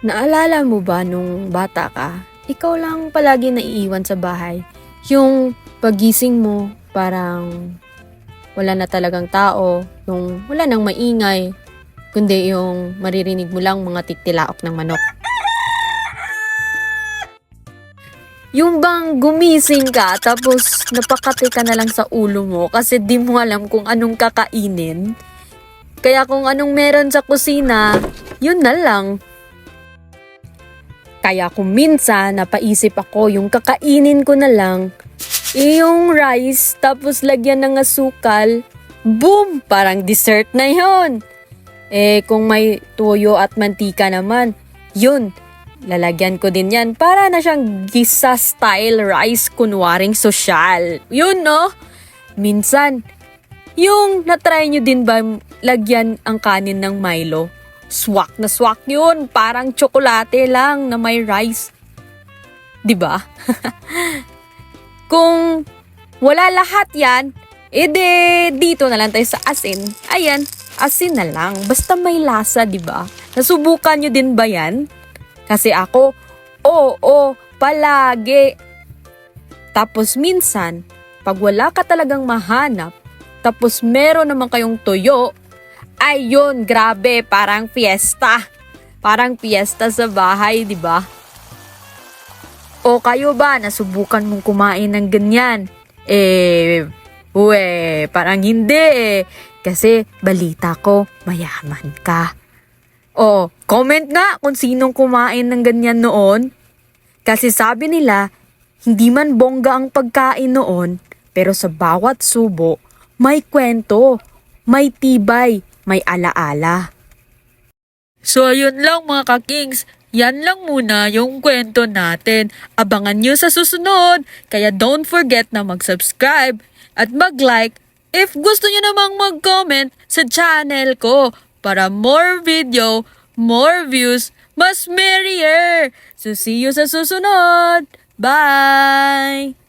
Naalala mo ba nung bata ka, ikaw lang palagi naiiwan sa bahay? Yung pagising mo, parang wala na talagang tao, yung wala nang maingay, kundi yung maririnig mo lang mga titilaok ng manok. Yung bang gumising ka tapos napakati ka na lang sa ulo mo kasi di mo alam kung anong kakainin. Kaya kung anong meron sa kusina, yun na lang. Kaya kung minsan napaisip ako yung kakainin ko na lang, yung rice tapos lagyan ng asukal, boom! Parang dessert na yon. Eh kung may toyo at mantika naman, yun, lalagyan ko din yan para na siyang gisa style rice kunwaring sosyal. Yun no? Minsan, yung natry nyo din ba lagyan ang kanin ng Milo? Swak na swak yun. Parang tsokolate lang na may rice. ba? Kung wala lahat yan, ede dito na lang tayo sa asin. Ayan, asin na lang. Basta may lasa, ba? Nasubukan nyo din ba yan? Kasi ako, oo, palagi. Tapos minsan, pag wala ka talagang mahanap, tapos meron naman kayong tuyo, ayun, grabe, parang fiesta. Parang fiesta sa bahay, di ba? O kayo ba, nasubukan mong kumain ng ganyan? Eh, we, parang hindi eh. Kasi balita ko, mayaman ka. O, comment nga kung sinong kumain ng ganyan noon. Kasi sabi nila, hindi man bongga ang pagkain noon, pero sa bawat subo, may kwento, may tibay, may alaala. So ayun lang mga ka-kings, yan lang muna yung kwento natin. Abangan nyo sa susunod, kaya don't forget na mag-subscribe at mag-like if gusto nyo namang mag-comment sa channel ko para more video, more views, mas merrier. So see you sa susunod. Bye!